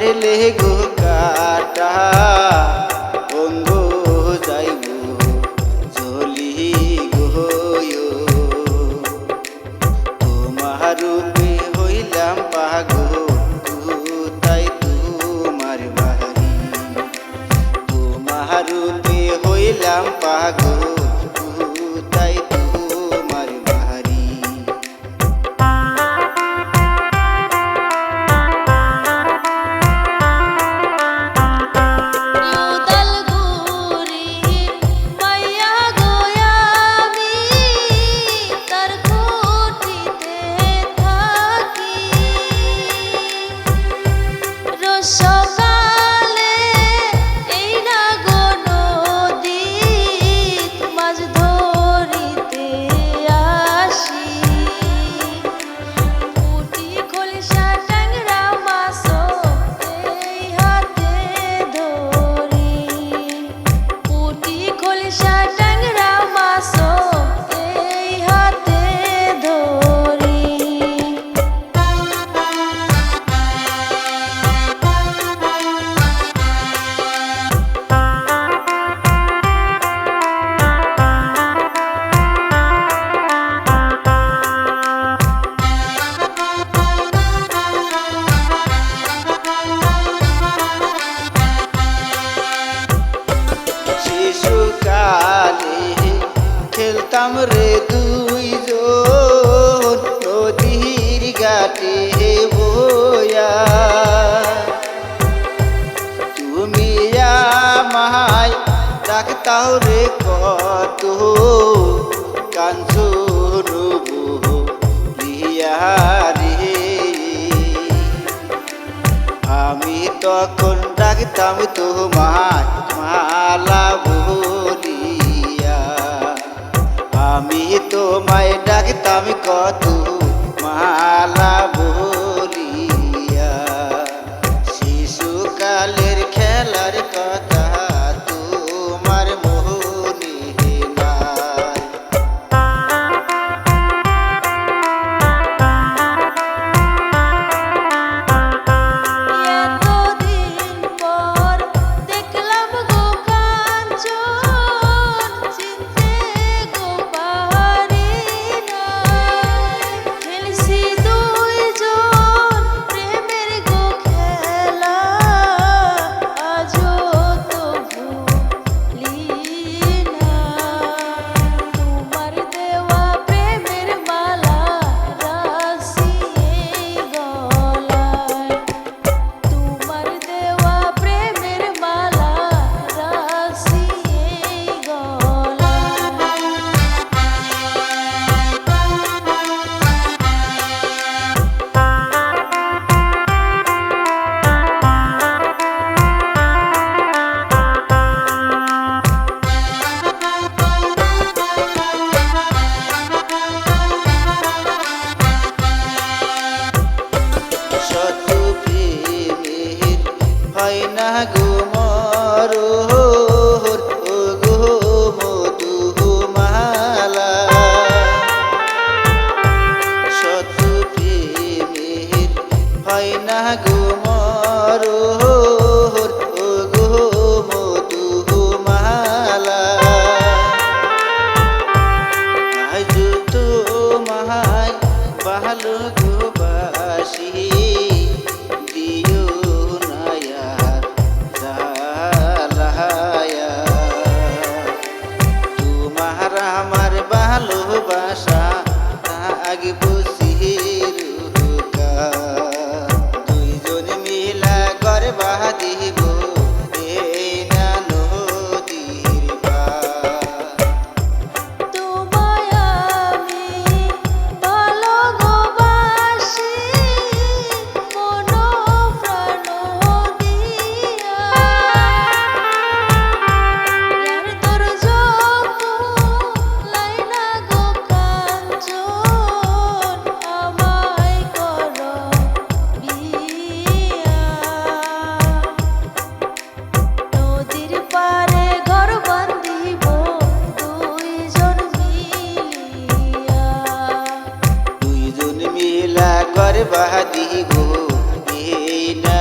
পারলে গো আমি তখন ডাকতাম তোমার মালা বলিয়া আমি তোমায় ডাকতাম কত মালা বলিয়া পাই না গো মরু उनमें ला कर बहा दी गो ये ना